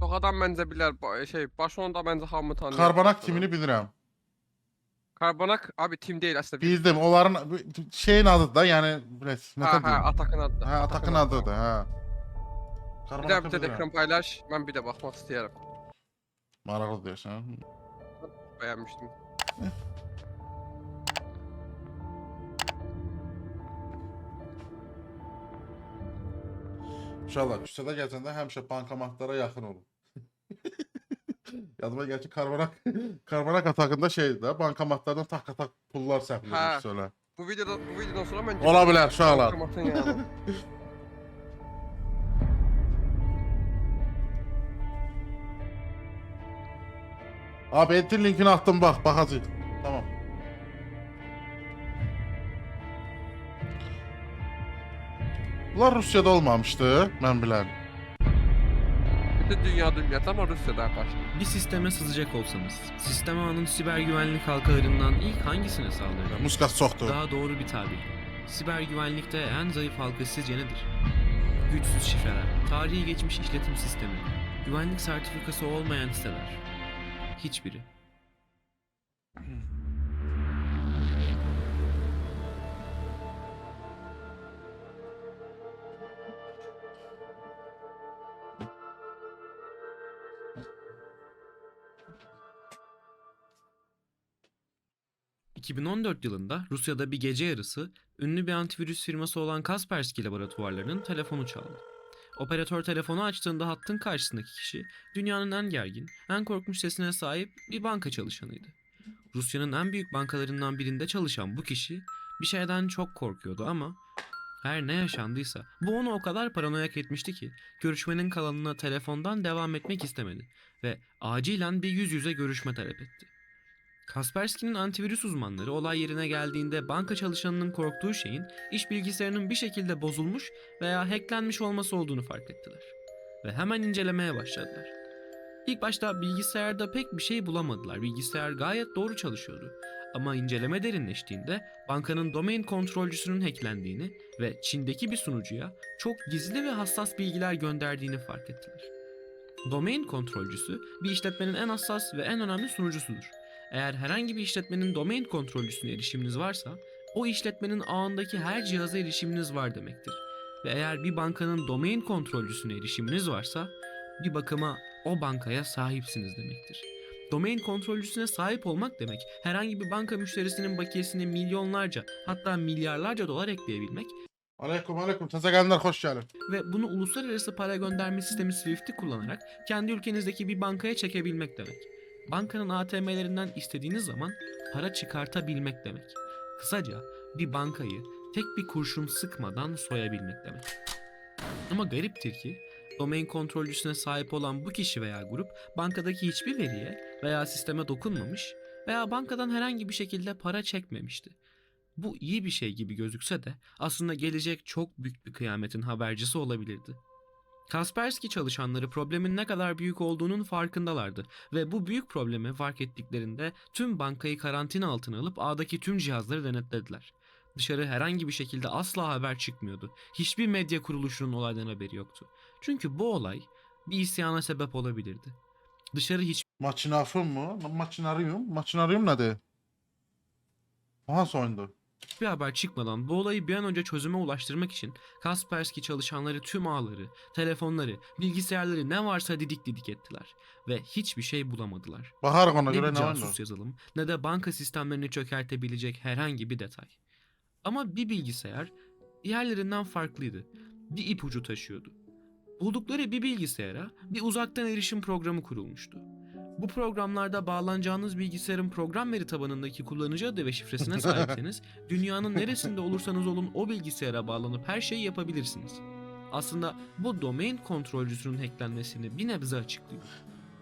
Çok adam bence bilir. Ba- Şey başonda bence hamı tanıyor. Karbanak timini bilirəm. Karbanak abi tim değil aslında. Bir... Bildim. Onların bu- şeyin adı da yani biraz ne Ha ha? Atak'ın adı. Ha, Atakın adıdır ha. Bir de Karbanakı bir de bilirəm. ekran paylaş. Ben bir de bakmak isterim. Maraqlı deyirsən. Beğenmiştim. İnşallah küçədə gəzəndə həmişə bankomatlara yaxın olun. Yadıma gəlir ki, Karbanak Karbanak atakında şeydi də, bankomatlardan tak-tak pullar Ha. öyle. Bu videoda bu videodan sonra ben Ola bilər uşaqlar. Bankomatın yanına. Abi Entin linkini attım bak, baxacağıq. Tamam. Bunlar Rusiyada olmamışdı, mən bilən. Bütün dünya dünya ama Rusya'da başlıyor. Bir sisteme sızacak olsanız, sistem ağının siber güvenlik halkalarından ilk hangisine saldırır? Muskas çoxdur. Daha doğru bir tabir. Siber güvenlikte en zayıf halka sizce nedir? Güçsüz şifreler, tarihi geçmiş işletim sistemi, güvenlik sertifikası olmayan siteler. Hiçbiri. ...2014 yılında Rusya'da bir gece yarısı ünlü bir antivirüs firması olan Kaspersky laboratuvarlarının telefonu çaldı. Operatör telefonu açtığında hattın karşısındaki kişi dünyanın en gergin, en korkmuş sesine sahip bir banka çalışanıydı. Rusya'nın en büyük bankalarından birinde çalışan bu kişi bir şeyden çok korkuyordu ama her ne yaşandıysa bu onu o kadar paranoyak etmişti ki görüşmenin kalanına telefondan devam etmek istemedi ve acilen bir yüz yüze görüşme talep etti. Kaspersky'nin antivirüs uzmanları olay yerine geldiğinde banka çalışanının korktuğu şeyin iş bilgisayarının bir şekilde bozulmuş veya hacklenmiş olması olduğunu fark ettiler. Ve hemen incelemeye başladılar. İlk başta bilgisayarda pek bir şey bulamadılar. Bilgisayar gayet doğru çalışıyordu. Ama inceleme derinleştiğinde bankanın domain kontrolcüsünün hacklendiğini ve Çin'deki bir sunucuya çok gizli ve hassas bilgiler gönderdiğini fark ettiler. Domain kontrolcüsü bir işletmenin en hassas ve en önemli sunucusudur. Eğer herhangi bir işletmenin domain kontrolcüsüne erişiminiz varsa, o işletmenin ağındaki her cihaza erişiminiz var demektir. Ve eğer bir bankanın domain kontrolcüsüne erişiminiz varsa, bir bakıma o bankaya sahipsiniz demektir. Domain kontrolcüsüne sahip olmak demek, herhangi bir banka müşterisinin bakiyesine milyonlarca hatta milyarlarca dolar ekleyebilmek Aleyküm aleyküm. Təzə gələnlər xoş gəlin. ve bunu uluslararası para gönderme sistemi SWIFT'i kullanarak kendi ülkenizdeki bir bankaya çekebilmek demek. Bankanın ATM'lerinden istediğiniz zaman para çıkartabilmek demek. Kısaca bir bankayı tek bir kurşun sıkmadan soyabilmek demek. Ama gariptir ki domain kontrolcüsüne sahip olan bu kişi veya grup bankadaki hiçbir veriye veya sisteme dokunmamış veya bankadan herhangi bir şekilde para çekmemişti. Bu iyi bir şey gibi gözükse de aslında gelecek çok büyük bir kıyametin habercisi olabilirdi. Kaspersky çalışanları problemin ne kadar büyük olduğunun farkındalardı ve bu büyük problemi fark ettiklerinde tüm bankayı karantina altına alıp ağdaki tüm cihazları denetlediler. Dışarı herhangi bir şekilde asla haber çıkmıyordu. Hiçbir medya kuruluşunun olaydan haberi yoktu. Çünkü bu olay bir isyana sebep olabilirdi. Dışarı hiç Maçinafım mı? Maçinarium. Maçinarium nədir? Bu hansı oyundur? Hiçbir haber çıkmadan bu olayı bir an önce çözüme ulaştırmak için Kaspersky çalışanları tüm ağları, telefonları, bilgisayarları ne varsa didik didik ettiler ve hiçbir şey bulamadılar. Baxarıq ona Ne görə bir nə casus yazılım ne de banka sistemlerini çökertebilecek herhangi bir detay. Ama bir bilgisayar diğerlerinden farklıydı. Bir ipucu taşıyordu. Buldukları bir bilgisayara bir uzaktan erişim programı kurulmuştu. Bu programlarda bağlanacağınız bilgisayarın program veri tabanındaki kullanıcı adı ve şifresine sahipseniz dünyanın neresinde olursanız olun o bilgisayara bağlanıp her şeyi yapabilirsiniz. Aslında bu domain kontrolcüsünün hacklenmesini bir nebze açıklıyor.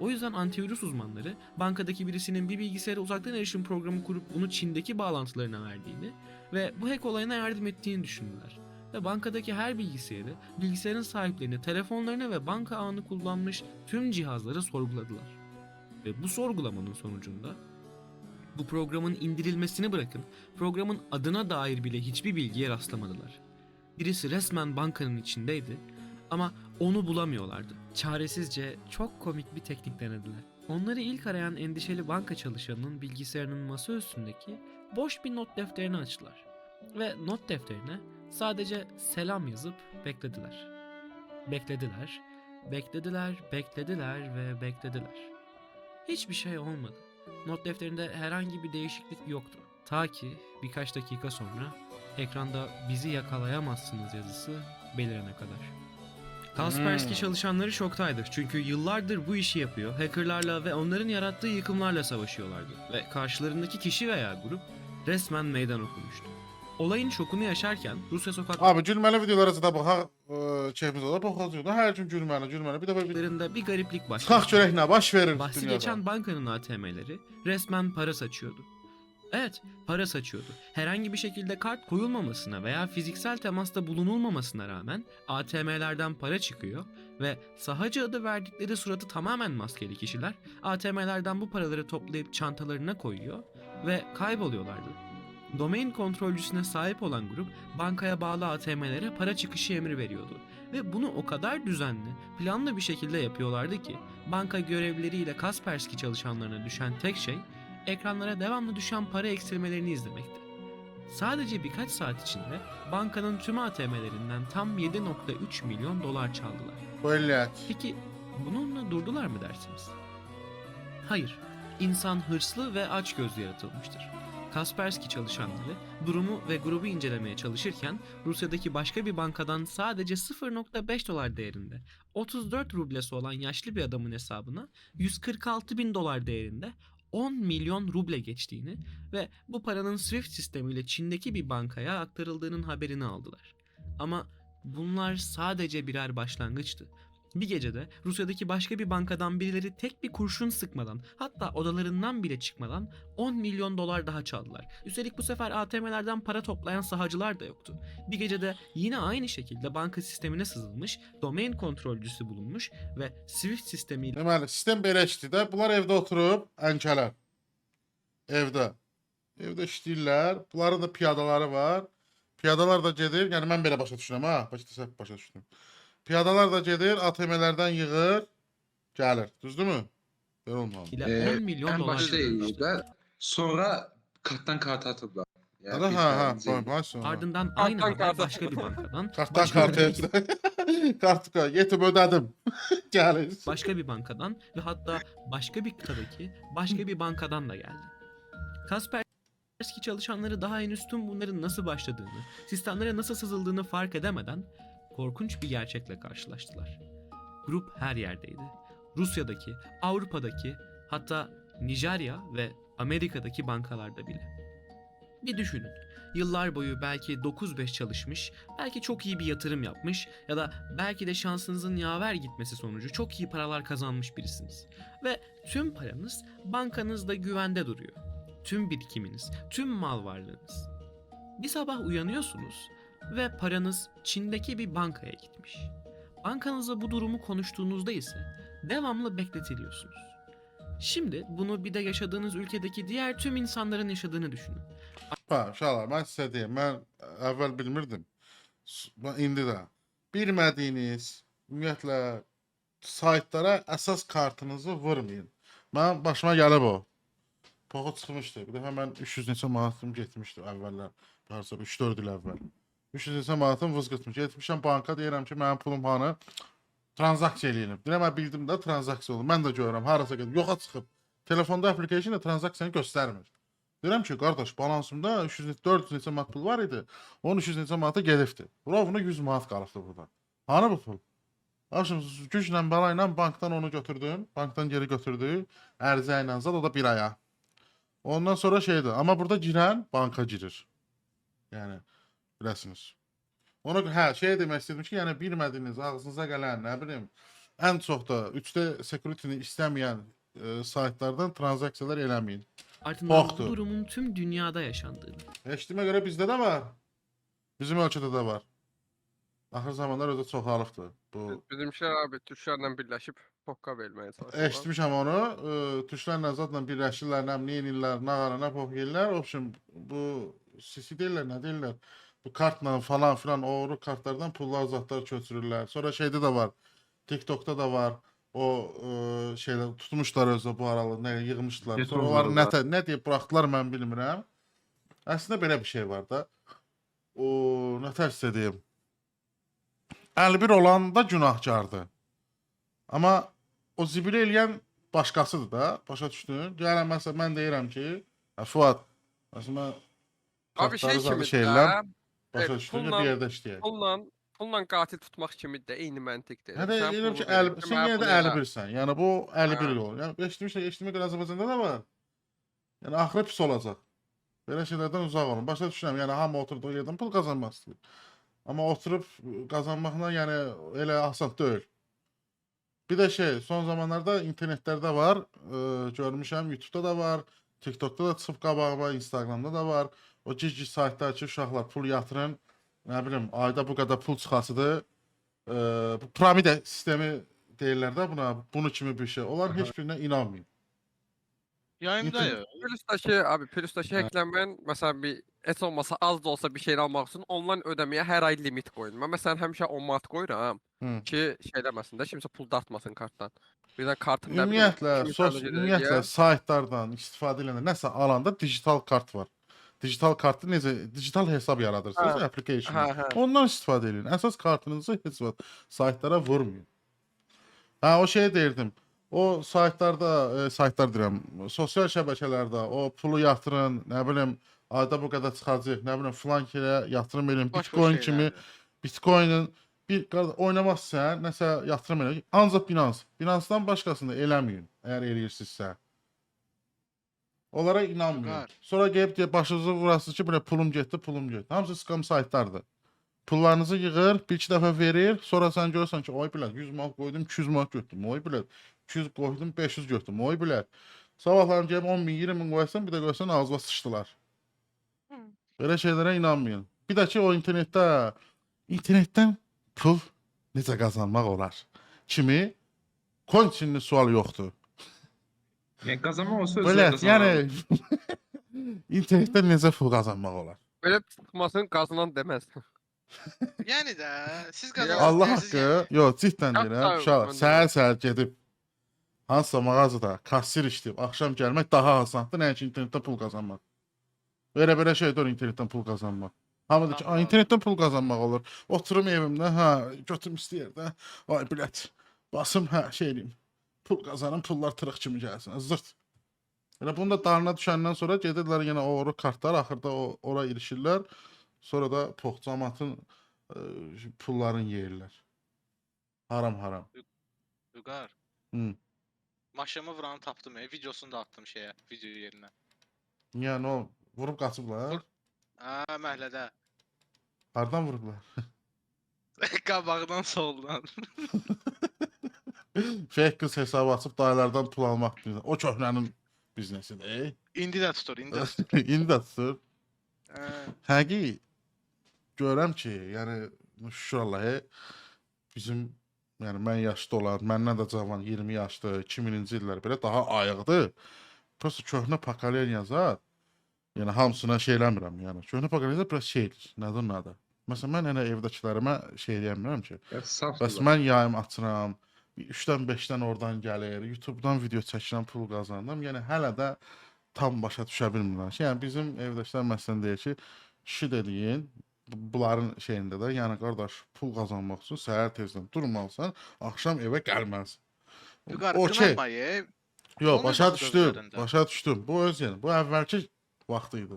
O yüzden antivirüs uzmanları bankadaki birisinin bir bilgisayara uzaktan erişim programı kurup bunu Çin'deki bağlantılarına verdiğini ve bu hack olayına yardım ettiğini düşündüler. Ve bankadaki her bilgisayarı, bilgisayarın sahiplerini, telefonlarını ve banka ağını kullanmış tüm cihazları sorguladılar. Ve bu sorgulamanın sonucunda bu programın indirilmesini bırakın, programın adına dair bile hiçbir bilgiye rastlamadılar. Birisi resmen bankanın içindeydi ama onu bulamıyorlardı. Çaresizce çok komik bir teknik denediler. Onları ilk arayan endişeli banka çalışanının bilgisayarının masa üstündeki boş bir not defterini açtılar. Ve not defterine sadece selam yazıp beklediler. Beklediler, beklediler, beklediler ve beklediler. Hiçbir şey olmadı. Not defterinde herhangi bir değişiklik yoktu. Ta ki birkaç dakika sonra ekranda bizi yakalayamazsınız yazısı belirene kadar. Kaspersky Hmm. çalışanları şoktaydı. Çünkü yıllardır bu işi yapıyor. Hackerlarla ve onların yarattığı yıkımlarla savaşıyorlardı. Ve karşılarındaki kişi veya grup resmen meydan okumuştu. Olayın şokunu yaşarken Rusya sokaklarında Abi gülməli videolara da baxaq, e, keyfimiz olar, baxacağıq da. Hər gün gülməli, gülməli. Bir dəfə bir bir gariplik başladı. görək nə baş verir Bahsi dünyada. geçen bankanın ATM'leri resmen para saçıyordu. Evet, para saçıyordu. Herhangi bir şekilde kart koyulmamasına veya fiziksel temasta bulunulmamasına rağmen ATM'lerden para çıkıyor ve sahacı adı verdikleri suratı tamamen maskeli kişiler ATM'lerden bu paraları toplayıp çantalarına koyuyor ve kayboluyorlardı. Domain kontrolcüsüne sahip olan grup bankaya bağlı ATM'lere para çıkışı emri veriyordu ve bunu o kadar düzenli, planlı bir şekilde yapıyorlardı ki banka görevlileriyle Kaspersky çalışanlarına düşen tek şey ekranlara devamlı düşen para eksilmelerini izlemekti. Sadece birkaç saat içinde bankanın tüm ATM'lerinden tam 7.3 milyon dolar çaldılar. Peki bununla durdular mı dersiniz? Hayır. İnsan hırslı ve açgözlü yaratılmıştır. Kaspersky çalışanları durumu ve grubu incelemeye çalışırken Rusya'daki başka bir bankadan sadece 0.5 dolar değerinde 34 rublesi olan yaşlı bir adamın hesabına 146 bin dolar değerinde 10 milyon ruble geçtiğini ve bu paranın SWIFT sistemiyle Çin'deki bir bankaya aktarıldığının haberini aldılar. Ama bunlar sadece birer başlangıçtı. Bir gecede Rusya'daki başka bir bankadan birileri tek bir kurşun sıkmadan hatta odalarından bile çıkmadan 10 milyon dolar daha çaldılar. Üstelik bu sefer ATM'lerden para toplayan sahacılar da yoktu. Bir gecede yine aynı şekilde banka sistemine sızılmış, domain kontrolcüsü bulunmuş ve SWIFT sistemiyle Deməli, sistem belə işləyir. Bunlar evdə oturub, ənkələr. Evdə. Evdə işləyirlər. Bunların da piyadaları var. Piyadalar da gedir. Yəni mən belə başa düşürəm ha. Başa başa düşdüm. Piyadalar da gedir, ATM-lərdən yığır, gəlir. Düzdürmü? Belə olmalı. Ee, 10 milyon en dolar başta eğildiler. Sonra karttan karta atıldılar. Yani ha. tane zengin- Bax, bax sonra. Ardından aynı haber karta. başka bir bankadan, Kartdan başka bir- kartı. Kartı koy. Yetib ödədim. Gəlir. başka bir bankadan ve hatta başka bir kıtadaki başka bir bankadan da geldi. Kaspersky çalışanları daha henüz tüm bunların nasıl başladığını, sistemlere nasıl sızıldığını fark edemeden korkunç bir gerçekle karşılaştılar. Grup her yerdeydi. Rusya'daki, Avrupa'daki, hatta Nijerya ve Amerika'daki bankalarda bile. Bir düşünün. Yıllar boyu belki 9-5 çalışmış, belki çok iyi bir yatırım yapmış ya da belki de şansınızın yaver gitmesi sonucu çok iyi paralar kazanmış birisiniz. Ve tüm paranız bankanızda güvende duruyor. Tüm birikiminiz, tüm mal varlığınız. Bir sabah uyanıyorsunuz ve paranız Çin'deki bir bankaya gitmiş. Bankanızla bu durumu konuştuğunuzda ise devamlı bekletiliyorsunuz. Şimdi bunu bir de yaşadığınız ülkedeki diğer tüm insanların yaşadığını düşünün. Bax, uşaqlar, mən sizə deyim, mən əvvəl bilmirdim. İndi də. Bilmədiyiniz, ümumiyyətlə, saytlara əsas kartınızı vurmayın. Mənim başıma gəlib o. Poxu çıxmışdı. Bir dəfə mən 300 neçə manatım getmişdi əvvəllər. Harasa 3-4 il əvvəl. 300 neçə manatım vız getmiş. Getmişəm banka deyirəm ki, mənim pulum hanı? Transaksiya eləyilib. Deyirəm, bildim də transaksiya olub. Mən də görürəm, harasa gedib, yoxa çıxıb. Telefonda application transaksiyanı göstərmir. Deyirəm ki, qardaş, balansımda 300 400 neçə manat pul var idi. Onun 300 neçə manatı gedibdi. Rovna 100 manat qalıbdı burada. Hanı bu pul? Aşım güclə bəla ilə bankdan onu götürdüm. Bankdan geri götürdü. Ərizə ilə zad o da bir aya. Ondan sonra şeydir. Amma burada girən banka girir. Yəni biləsiniz. Ona görə hə şey demək istədim ki, yəni bilmədiyiniz, ağzınıza gələn, nə bilim, ən çox da 3D security-ni istəməyən e, saytlardan transaksiyalar eləməyin. Korktu. bu durumun tüm dünyada yaşandığını, Eşitdiyimə görə bizdə də var. Bizim ölkədə də var. Axır zamanlar özü çoxalıbdır. Bu Bizimkiler abi Türklerle birleşip pokka vermeye çalışıyorlar. eşitmişəm onu. E, Türklərlə zadla birləşirlər, nə bilim, nə qara, nə pox yeyirlər. Obşim bu sisi deyirlər, nə deyirlər? Bu kartla falan filan oğru kartlardan pullar, zatlar köçürürlər. Sonra şeydə də var. TikTok'ta da var. O e, şeyler tutmuşlar özü bu aralar nə yığmışdılar. Sonra onları nə nə deyib buraxdılar mən bilmirəm. Əslində belə bir şey var da. O nə tərs edeyim. 51 olan da günahkardır. Amma o zibil eləyən başqasıdır da. Başa düşdün? Yəni məsələn mən deyirəm ki, Fuad məsələn Abi şey kimi şeylər də, başa e, düşdün pulla- işləyək. pulla pulla qatil tutmaq kimi də eyni məntiqdir. Hə deyirəm ki, pulu əl, verirsən, sən mənə yenə də bunu elə. 51-sən. Yəni bu 51 Hə. il olur. Yəni eşitmişəm, eşitmək Azərbaycanda da var. Yəni axırı pis olacaq. Belə şeylərdən uzaq olun. Başa düşürəm. Yəni hamı oturduğu yerdən pul qazanmaq istəyir. Amma oturub qazanmaqla yəni elə asan deyil. Bir də şey, son zamanlarda internetlərdə var, e, görmüşəm, YouTube-da da var, TikTokda da çıxıb qabağıma, Instagramda da var. O cici saytlar ki, uşaqlar pul yatırın, nə bilim, ayda bu qədər pul çıxasıdır. E, bu piramida sistemi deyirlər də buna, bunu kimi bir şey. Onlar heç birinə inanmayın. Yayımda ya. Plus'taki abi Plus'taki Hə. eklenmen mesela bir et olmasa az da olsa bir şeyler almak için online ödemeye her ay limit koyun. Ben mesela həmişə 10 manat koyuram Hı. ki şey deməsin də kimsə pul dartmasın kartdan. Bir də kartın nə bilim, Ümumiyyətlə, 2000 sos, ümumiyyətlə saytlardan istifadə edəndə nəsə alanda digital kart var. Digital kartı necə digital hesab yaradırsınız Hə. application. Hə, hə. Ondan istifadə edin. Əsas kartınızı vaxt saytlara vurmayın. Ha o şey deyirdim. O saytlarda, e, saytlar deyirəm, sosial şəbəkələrdə o pulu yatırın, nə bilim, ayda bu qədər çıxacaq, nə bilim, filan yerə yatırım edin, Bitcoin kimi şeylərdir. Bitcoin'in bir oynamazsan, nəsə yatırım elə. Ancaq Binance. Binance-dan başqasını eləməyin, əgər eləyirsinizsə. Onlara. Vüqar. Sonra gəlib deyə başınızı vurasınız ki, belə pulum getdi, pulum getdi. Hamısı scam saytlardır. Pullarınızı yığır, bir iki dəfə verir, sonra sən görürsən ki, oy bilət 100 manat qoydum, 200 manat götürdüm, oy bilət 200 qoydum, 500 götürdüm, oy bilət. Sabahlarım gəlib 10 min, 20 min qoysan, bir də qoysan ağzına sıçdılar. Belə şeylərə inanmayın. Bir də ki, o internetdə internetdən pul necə qazanmaq olar? Kimi? Kontinli sual yoxdur. Yəni qazanmaq olsa Belə, özü yəni internetdən necə pul qazanmaq olar? Belə çıxmasın qazanan deməz. Yani de siz kazandınız. Allah yani siz haqqı, yox, cidden Yox, deyirəm. tabii, Uşaqlar, mən də- səhər-səhər gedib hansısa mağazada kassir işləyib, axşam gəlmək daha asandır, nəinki internetdən pul qazanmaq. Belə-belə şeydir internetdən pul qazanmaq. Hamı da ki, "Ay, Amma- internetdən pul qazanmaq olur. Oturum evimdə, hə, götürüm istəyir də. Ay bilət. Basım, hə, şey eləyim. Pul qazanım, pullar tırıq kimi gəlsin. Zırt. Elə bunu da darına düşəndən sonra gedirlər yenə o oru kartlar axırda o ora ilişirlər. Sonra da poxcamatın ə, pullarını yeyirlər. Haram haram. Vüqar. Hı. Maşımı vuranı tapdım ya. Videosunu da attım şeye. Video yerine. Yəni o vurub qaçıblar. Vur- Ha məhlədə. Hardan vurublar? Qabağdan soldan. Fake qız hesabı açıb dayılardan pul almaq biznesi. O köhnənin biznesidir. İndi də tutur, indi də tutur. İndi də tutur. Həqiqi görürəm ki, yəni şükür Allah'a bizim yəni mən yaşlı olan, məndən də cavan 20 yaşlı 2000-ci illər belə daha ayıqdır. Prosta köhnə pokoleniya zat. Yəni hamısına şey eləmirəm, yəni. Köhnə pokoleniya biraz şeydir. Nədir onun adı? Məsələn mən elə evdəkilərimə şey deyəmirəm ki. Bəs mən yayım açıram. 3-dən 5-dən oradan gəlir. YouTube-dan video çəkirəm, pul qazanıram. Yəni hələ də tam başa düşə bilmirəm. Yəni bizim evdəkilər məsələn deyir ki, kişi dediyin bu- bunların şeyində də, yəni qardaş, pul qazanmaq üçün səhər tezdən durmalısan, axşam evə gəlməlisən. Vüqar Okey. qınatmayı. Yox, Onun başa da düşdüm. Başa düşdüm. Bu öz yəni, bu əvvəlki vaxtı idi.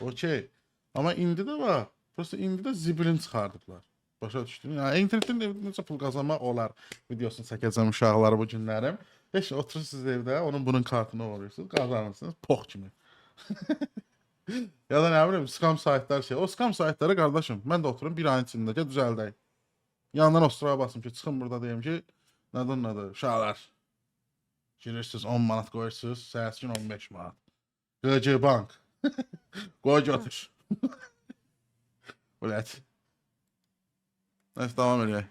Okey. Amma indi də var. Prosta indi də zibilin çıxardıblar. Başa düşdün? Yəni internetdən də necə pul qazanmaq olar videosunu çəkəcəm uşaqlara bu günlərim. Heç oturursunuz evdə, onun bunun kartını alıyorsunuz, qazanırsınız pox kimi. ya da nə bilim, scam saytlar şey. O scam saytları qardaşım, mən də oturum bir ayın içində ki, düzəldək. Yandan ostura basım ki, çıxın burada deyim ki, nədir nədir, uşaqlar. Girirsiniz 10 manat qoyursunuz, səhərsi gün 15 manat. GC Bank. Qoy götür. Bilət. Neyse devam edək.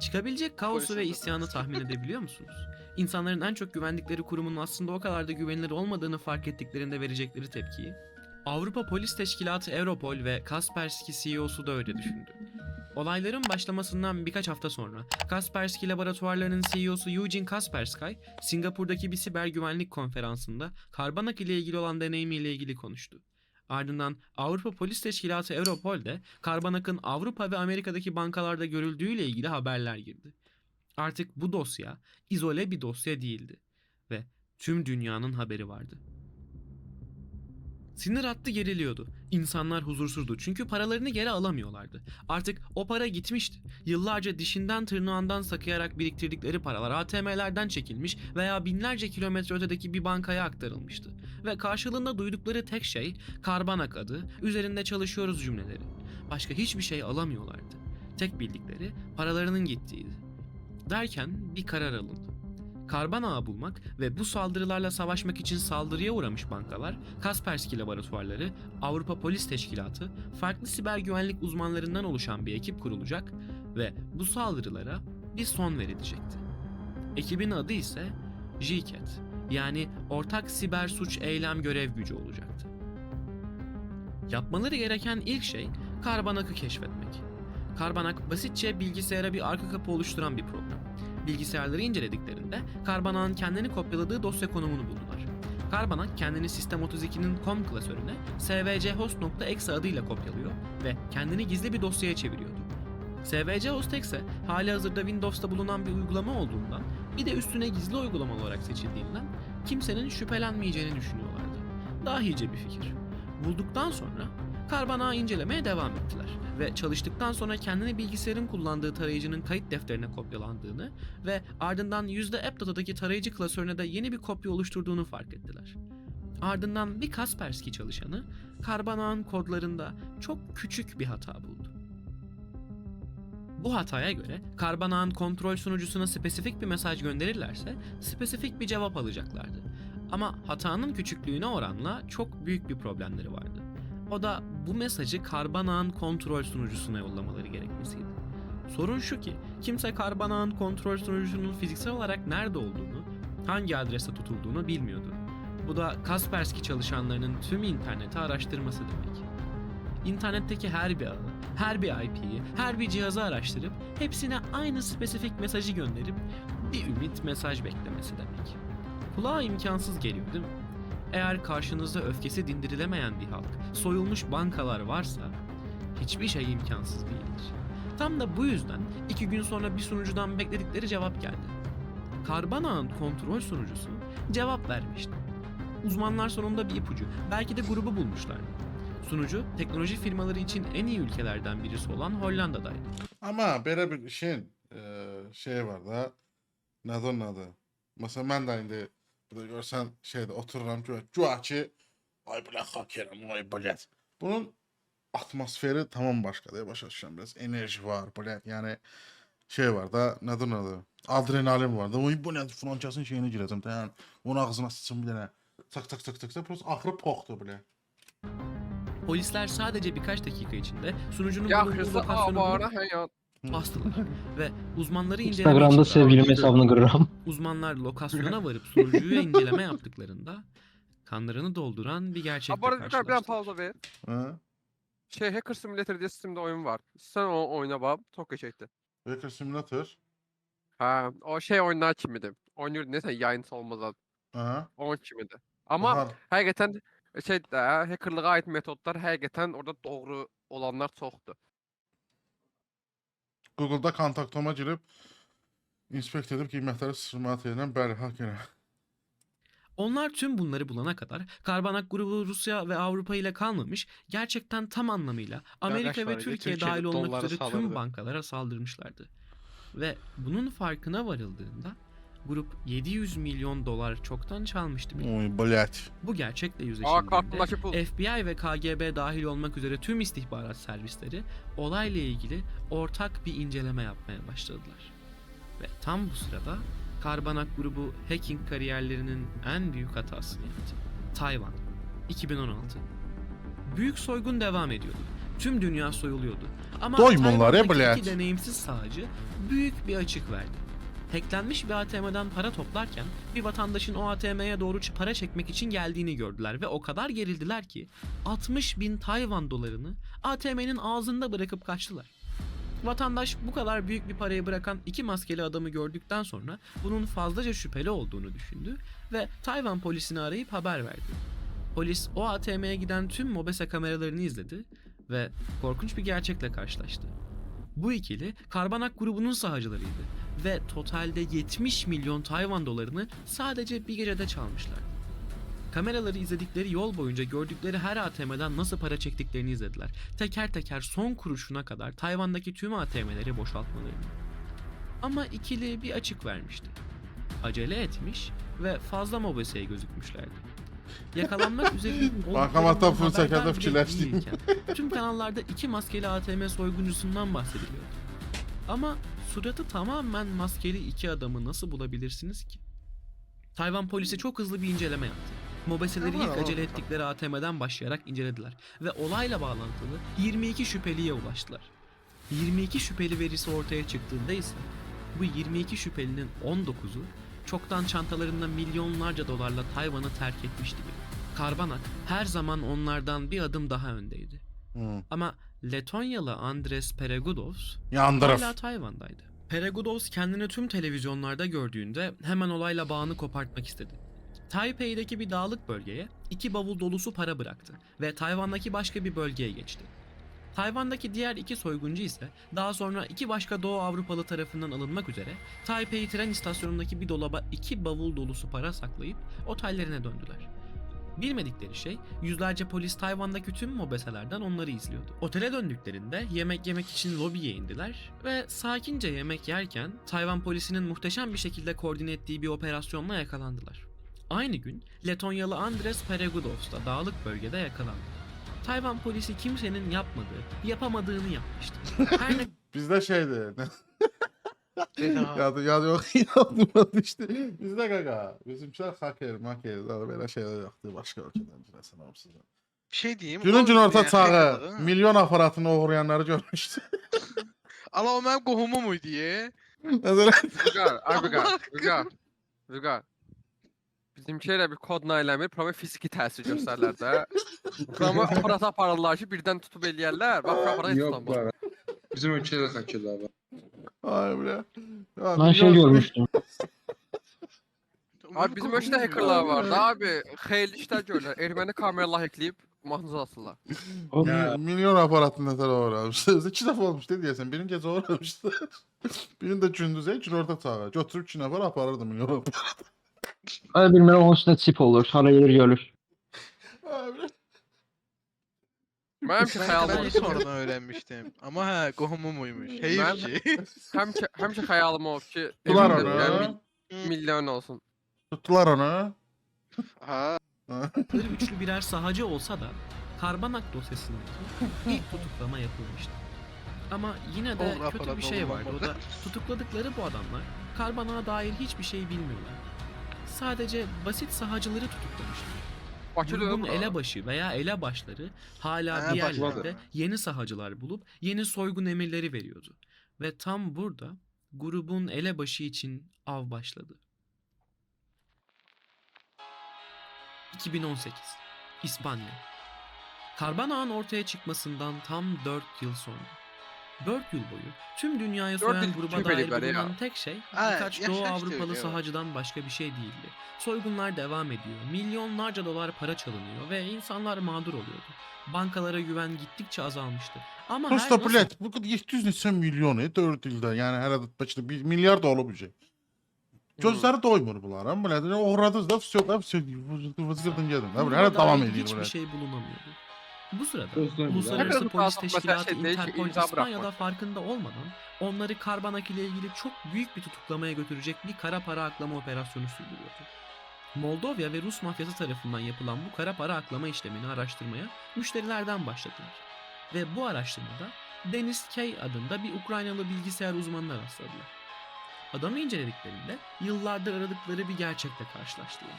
Çıkabilecek kaosu ve isyanı tahmin edebiliyor musunuz? İnsanların en çok güvendikleri kurumun aslında o kadar da güvenilir olmadığını fark ettiklerinde verecekleri tepkiyi. Avrupa Polis Teşkilatı Europol ve Kaspersky CEO'su da öyle düşündü. Olayların başlamasından birkaç hafta sonra Kaspersky laboratuvarlarının CEO'su Eugene Kaspersky, Singapur'daki bir siber güvenlik konferansında Karbanak ile ilgili olan deneyimiyle ilgili konuştu. Ardından Avrupa Polis Teşkilatı Europol de Karbanak'ın Avrupa ve Amerika'daki bankalarda görüldüğüyle ilgili haberler girdi. Artık bu dosya izole bir dosya değildi ve tüm dünyanın haberi vardı. Sinir hattı geriliyordu. İnsanlar huzursuzdu çünkü paralarını geri alamıyorlardı. Artık o para gitmişti. Yıllarca dişinden tırnağından sakıyarak biriktirdikleri paralar ATM'lerden çekilmiş veya binlerce kilometre ötedeki bir bankaya aktarılmıştı. Ve karşılığında duydukları tek şey Karbanak adı, üzerinde çalışıyoruz cümleleri. Başka hiçbir şey alamıyorlardı. Tek bildikleri paralarının gittiğiydi. Derken bir karar alındı. Karban ağı bulmak ve bu saldırılarla savaşmak için saldırıya uğramış bankalar, Kaspersky laboratuvarları, Avrupa Polis Teşkilatı, farklı siber güvenlik uzmanlarından oluşan bir ekip kurulacak ve bu saldırılara bir son verilecekti. Ekibin adı ise JCAT yani Ortak Siber Suç Eylem Görev Gücü olacaktı. Yapmaları gereken ilk şey Karbanak'ı keşfetmek. Karbanak basitçe bilgisayara bir arka kapı oluşturan bir program. Bilgisayarları incelediklerinde Karbanak'ın kendini kopyaladığı dosya konumunu buldular. Karbanak kendini Sistem 32'nin COM klasörüne svchost.exe adıyla kopyalıyor ve kendini gizli bir dosyaya çeviriyordu. svchost.exe hali hazırda Windows'ta bulunan bir uygulama olduğundan bir de üstüne gizli uygulama olarak seçildiğinden kimsenin şüphelenmeyeceğini düşünüyorlardı. Dahice bir fikir. Bulduktan sonra Karbanağı incelemeye devam ettiler ve çalıştıktan sonra kendini bilgisayarın kullandığı tarayıcının kayıt defterine kopyalandığını ve ardından AppData'daki tarayıcı klasörüne de yeni bir kopya oluşturduğunu fark ettiler. Ardından bir Kaspersky çalışanı Karbanağın kodlarında çok küçük bir hata buldu. Bu hataya göre Karbanağın kontrol sunucusuna spesifik bir mesaj gönderirlerse spesifik bir cevap alacaklardı. Ama hatanın küçüklüğüne oranla çok büyük bir problemleri vardı. O da bu mesajı Karbanağın kontrol sunucusuna yollamaları gerekmesiydi. Sorun şu ki kimse Karbanağın kontrol sunucusunun fiziksel olarak nerede olduğunu, hangi adreste tutulduğunu bilmiyordu. Bu da Kaspersky çalışanlarının tüm interneti araştırması demek. İnternetteki her bir ağı, her bir IP'yi, her bir cihazı araştırıp hepsine aynı spesifik mesajı gönderip bir ümit mesaj beklemesi demek. Kulağa imkansız geliyor değil mi? Eğer karşınızda öfkesi dindirilemeyen bir halk, soyulmuş bankalar varsa hiçbir şey imkansız değildir. Tam da bu yüzden iki gün sonra bir sunucudan bekledikleri cevap geldi. Karbanağın kontrol sunucusu cevap vermişti. Uzmanlar sonunda bir ipucu, belki de grubu bulmuşlardı. Sunucu, teknoloji firmaları için en iyi ülkelerden birisi olan Hollanda'daydı. Ama belə bir işin eee, şey var da onun adı? Məsələn mən də indi burada otururam güya, güya ki ay belə hakerim, ay belə. Bunun atmosferi tamam başqadır. Başa düşürəm biraz enerji var, belə yəni şey var da nədir onun adı? Adrenalin var da. Oy bu kəsin şeyinə girəcəm də. Yəni onun ağzına sıçım bir dənə. Tak tak tak tak tak. Prosta axırı poxdur belə. Polisler sadece birkaç dakika içinde sunucunun Ya bulunduğu hırsı lokasyonu bulup bastılar ve uzmanları inceleme Instagram'da için sevgilim hesabını kırarım. Uzmanlar lokasyona varıp sunucuya inceleme yaptıklarında kanlarını dolduran bir gerçekle Abara bir tane karşılaştılar. pauza ver. Hə? Şey Hacker Simulator diye Steam'de oyun var. Sen o oyna bab. Çok geçekti. Hacker Simulator. Ha, o şey oyunlar kimidi? Oynuyordu neyse yayıncısı olmaz adı. Aha. Onun kimidi. Ama Aha. həqiqətən şey də hackerlığa aid metodlar həqiqətən orada doğru olanlar çoxdur. Google-da kontaktoma girib inspekt edib qiymətləri sıfırmat edən bəli, hakerəm. Onlar tüm bunları bulana kadar Karbanak grubu Rusya ve Avrupa ile kalmamış, gerçekten tam anlamıyla Amerika ve Türkiye Türkiye'de dahil olmak üzere tüm saldırdı. bankalara saldırmışlardı. Ve bunun farkına varıldığında grup 700 milyon dolar çoktan çalmıştı bile. Oy, blət. Bu gerçekle yüzleşildiğinde. FBI ve KGB dahil olmak üzere tüm istihbarat servisleri olayla ilgili ortak bir inceleme yapmaya başladılar. Ve tam bu sırada Karbanak grubu hacking kariyerlerinin en büyük hatasını yaptı. Tayvan 2016 Büyük soygun devam ediyordu. Tüm dünya soyuluyordu. Ama Doy bunlara bilet. deneyimsiz sağcı büyük bir açık verdi. Hacklenmiş bir ATM'den para toplarken bir vatandaşın o ATM'ye doğru para çekmek için geldiğini gördüler ve o kadar gerildiler ki 60 bin Tayvan dolarını ATM'nin ağzında bırakıp kaçtılar. Vatandaş bu kadar büyük bir parayı bırakan iki maskeli adamı gördükten sonra bunun fazlaca şüpheli olduğunu düşündü ve Tayvan polisini arayıp haber verdi. Polis o ATM'ye giden tüm mobese kameralarını izledi ve korkunç bir gerçekle karşılaştı. Bu ikili Karbanak grubunun sahacılarıydı ve totalde 70 milyon Tayvan dolarını sadece bir gecede çalmışlar. Kameraları izledikleri yol boyunca gördükleri her ATM'den nasıl para çektiklerini izlediler. Teker teker son kuruşuna kadar Tayvan'daki tüm ATM'leri boşaltmalarını. Ama ikili bir açık vermişti. Acele etmiş ve fazla mobeseye gözükmüşlerdi. Yakalanmak üzere sekerde bile fikirleştim. değilken, Tüm kanallarda iki maskeli ATM soyguncusundan bahsediliyordu. Ama suratı tamamen maskeli iki adamı nasıl bulabilirsiniz ki? Tayvan polisi çok hızlı bir inceleme yaptı. Mobeseleri ilk acele ettikleri ATM'den başlayarak incelediler ve olayla bağlantılı 22 şüpheliye ulaştılar. 22 şüpheli verisi ortaya çıktığında ise bu 22 şüphelinin 19'u çoktan çantalarında milyonlarca dolarla Tayvan'ı terk etmişti bile. Karbanak her zaman onlardan bir adım daha öndeydi. Hı. Ama Letonyalı Andres Peregudovs hala Tayvan'daydı. Peregudovs kendini tüm televizyonlarda gördüğünde hemen olayla bağını kopartmak istedi. Taipei'deki bir dağlık bölgeye iki bavul dolusu para bıraktı ve Tayvan'daki başka bir bölgeye geçti. Tayvan'daki diğer iki soyguncu ise daha sonra iki başka Doğu Avrupalı tarafından alınmak üzere Taipei tren istasyonundaki bir dolaba iki bavul dolusu para saklayıp otellerine döndüler. Bilmedikleri şey yüzlerce polis Tayvan'daki tüm mobeselerden onları izliyordu. Otele döndüklerinde yemek yemek için lobiye indiler ve sakince yemek yerken Tayvan polisinin muhteşem bir şekilde koordine ettiği bir operasyonla yakalandılar. Aynı gün Letonyalı Andres Peregudovs da dağlık bölgede yakalandı. Tayvan polisi kimsenin yapmadığı, yapamadığını yapmıştı. Her ne Bizde şeydi. Ya, ya yok inanılmaz işte. Bizde gaga. Bizimkiler haker, maker, daha böyle şeyler yoktu. Başka ülkeden girəsən hamısını. Bir şey diyeyim. Günün o günorta yani çağı milyon aparatını uğrayanları görmüşdü. Ala o mənim qohumum idi. ye. Mesela Vüqar, ay Vüqar, Vüqar. Elə bir kodla eləmir, promo fiziki təsir göstərlər də. Promo aparat aparırlar ki, birdən tutub eləyərlər. Bax, aparat heç Yok. Bizim ülkede hakirler var. Ay bre. Ya, Ben şey milyon- görmüştüm. Abi bizim ölkədə hackerlar var da abi. Xeyli işlər görürlər. Erməni kameralar hackləyib mahnıza asırlar. O Ya, milyon aparatını nətər uğramışdı. İki dəfə olmuşdu deyəsən. Birini gecə uğramışdı. Birini də gündüzə, günorta çağı. Götürüb iki nəfər aparırdı milyon aparat. Öyle bilmem onun üstünde çip olur. Sonra gelir görür. Mənim ki Ben xəyalım de sonradan öğrenmiştim. Ama ha qohumumuymuş. Heyif Ben- ki. həmişə həmişə xəyalım olub ki, Tutular evimdə yəni onu. mil- milyon olsun. Tuttular onu. Ha. Kır üçlü birer sahacı olsa da Karbanak dosyasındaki ilk tutuklama yapılmıştı. Ama yine de kötü bir şey olur, vardı. O da tutukladıkları bu adamlar Karbanak'a dair hiçbir şey bilmiyorlar. Sadece basit sahacıları Grubun dövür. elebaşı veya elebaşları hala Ha, bir yerlerde yeni sahacılar bulup yeni soygun emirleri veriyordu. Ve tam burada grubun elebaşı için av başladı. 2018 İspanya Karbanağın ortaya çıkmasından tam 4 yıl sonra. 4 yıl boyu tüm dünyayı Dört soyan yıl gruba tüpeli dair var ya. bulunan tek şey Ha, birkaç yaşa Doğu işte Avrupalı öyle, evet. sahacıdan başka bir şey değildi. Soygunlar devam ediyor, milyonlarca dolar para çalınıyor ve insanlar mağdur oluyordu. Bankalara güven gittikçe azalmıştı. Ama her Prosta nasıl bilet, bu 700 neçə milyonu 4 ildə, yəni hələ də bəlkə də 1 milyar da olub şey. Gözləri doymur bunların. Belə oğradınız da, всё, da, всё, vızgırdın gedin. Da, belə hələ buna davam dair edir hiçbir belə. şey bulunamıyordu. Bu sırada Gözler Uluslararası. Polis Teşkilatı Interpol İspanya'da farkında olmadan onları Karbanak ile ilgili çok büyük bir tutuklamaya götürecek bir kara para aklama operasyonu sürdürüyordu. Moldova ve Rus mafyası tarafından yapılan bu kara para aklama işlemini araştırmaya müşterilerden başladılar. Ve bu araştırmada Denis K adında bir Ukraynalı bilgisayar uzmanına rastladılar. Adamı incelediklerinde yıllardır aradıkları bir gerçekle karşılaştılar.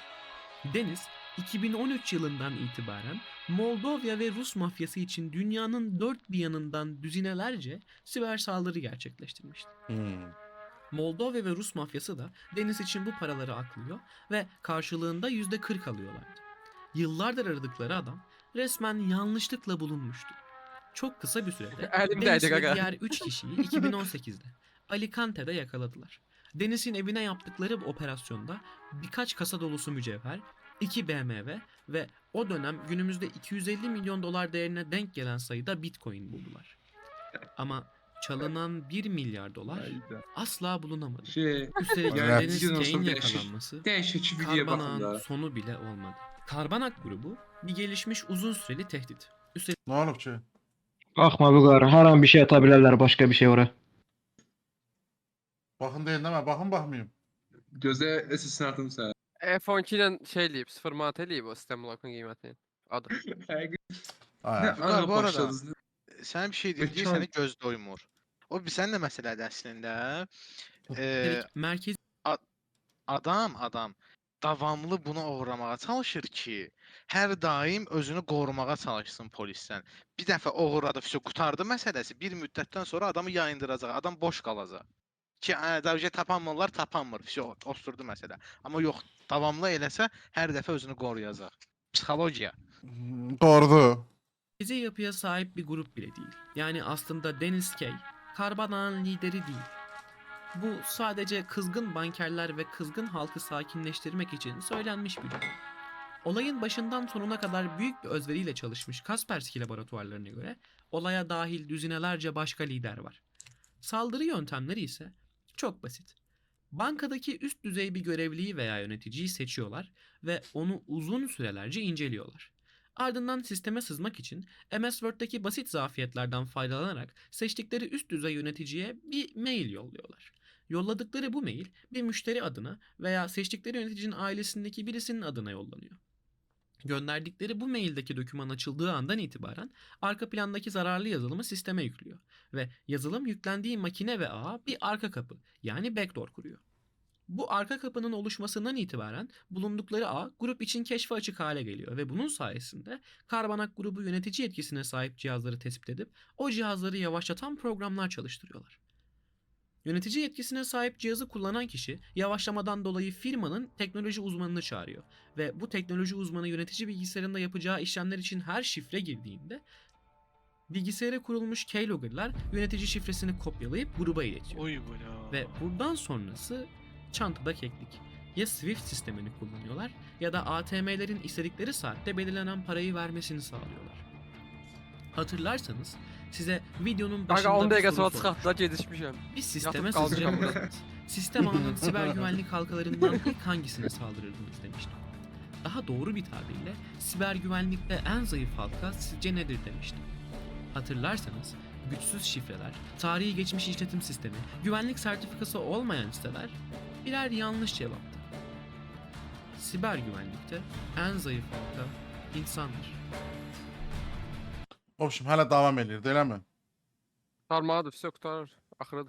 Deniz 2013 yılından itibaren Moldova ve Rus mafyası için dünyanın dört bir yanından düzinelerce siber saldırı gerçekleştirmişti. Hmm. Moldova ve Rus mafyası da Deniz için bu paraları aklıyor ve karşılığında %40 alıyorlardı. Yıllardır aradıkları adam resmen yanlışlıkla bulunmuştu. Çok kısa bir sürede Deniz ve diğer 3 kişiyi 2018'de Alicante'de yakaladılar. Deniz'in evine yaptıkları bu operasyonda birkaç kasa dolusu mücevher, 2 BMW ve o dönem günümüzde 250 milyon dolar değerine denk gelen sayıda Bitcoin buldular. Ama çalınan 1 milyar dolar Hayda. asla bulunamadı. Şey, Üstelik. Deniz değişik. yakalanması bakın Karbanak'ın sonu bile olmadı. Karbanak grubu bir gelişmiş uzun süreli tehdit. Üstelik Ne olub ki? Baxma bu qarı, hər an bir şey ata bilərlər başqa bir şey ora. Baxın deyin demə, baxın baxmayım. Göze SS'ini atım sen. F12 ilə şey eləyib, sıfır manat eləyib o sistem blokun qiymətini. Adı. Ay, ara bu arada-? Sənə bir şey deyim, deyir, səni abi. göz doymur. O bir sənin də məsələdir əslində. Eee merkezi adam, adam davamlı bunu oğurlamağa çalışır ki, hər daim özünü qorumağa çalışsın polisdən. Bir dəfə oğurladı, fişo qutardı məsələsi, bir müddətdən sonra adamı yayındıracaq, adam boş qalacaq. Ki, ə, davşə tapanmırlar, tapanmır, fişo osturdu məsələ. Amma yox, davamlı eləsə hər dəfə özünü qoruyacaq. Psixologiya. Doğrudur. yapıya sahip bir grup bile değil. Yani aslında Dennis Kay, Karbanak'ın lideri değil. Bu sadece kızgın bankerler ve kızgın halkı sakinleştirmek için söylenmiş bir durum. Olayın başından sonuna kadar büyük bir özveriyle çalışmış Kaspersky laboratuvarlarına göre olaya dahil düzinelerce başka lider var. Saldırı yöntemleri ise çok basit. Bankadaki üst düzey bir görevliyi veya yöneticiyi seçiyorlar ve onu uzun sürelerce inceliyorlar. Ardından sisteme sızmak için MS Word'daki basit zafiyetlerden faydalanarak seçtikleri üst düzey yöneticiye bir mail yolluyorlar. Yolladıkları bu mail bir müşteri adına veya seçtikleri yöneticinin ailesindeki birisinin adına yollanıyor. Gönderdikleri bu maildeki doküman açıldığı andan itibaren arka plandaki zararlı yazılımı sisteme yüklüyor ve yazılım yüklendiği makine ve ağa bir arka kapı yani backdoor kuruyor. Bu arka kapının oluşmasından itibaren bulundukları ağ grup için keşfe açık hale geliyor ve bunun sayesinde Karbanak grubu yönetici yetkisine sahip cihazları tespit edip o cihazları yavaşlatan programlar çalıştırıyorlar. Yönetici yetkisine sahip cihazı kullanan kişi yavaşlamadan dolayı firmanın teknoloji uzmanını çağırıyor ve bu teknoloji uzmanı yönetici bilgisayarında yapacağı işlemler için her şifre girdiğinde bilgisayara kurulmuş keylogger'lar yönetici şifresini kopyalayıp gruba iletiyor. Oy bula. Ve buradan sonrası çantada keklik. Ya Swift sistemini kullanıyorlar ya da ATM'lerin istedikleri saatte belirlenen parayı vermesini sağlıyorlar. Hatırlarsanız size videonun başında Qaqa 10 bir soru sonra sormuştum. sisteme Yatıp. Sistem ağının siber güvenlik halkalarından ilk hangisine saldırırdınız demiştim. Daha doğru bir tabirle siber güvenlikte en zayıf halka sizce nedir demiştim. Hatırlarsanız güçsüz şifreler, tarihi geçmiş işletim sistemi, güvenlik sertifikası olmayan siteler birer yanlış cevaptı. Siber güvenlikte en zayıf halka insandır. Oğlum hala devam edir, elə mi? Qurtarmalıdır, vəsə qurtarır. Axırı.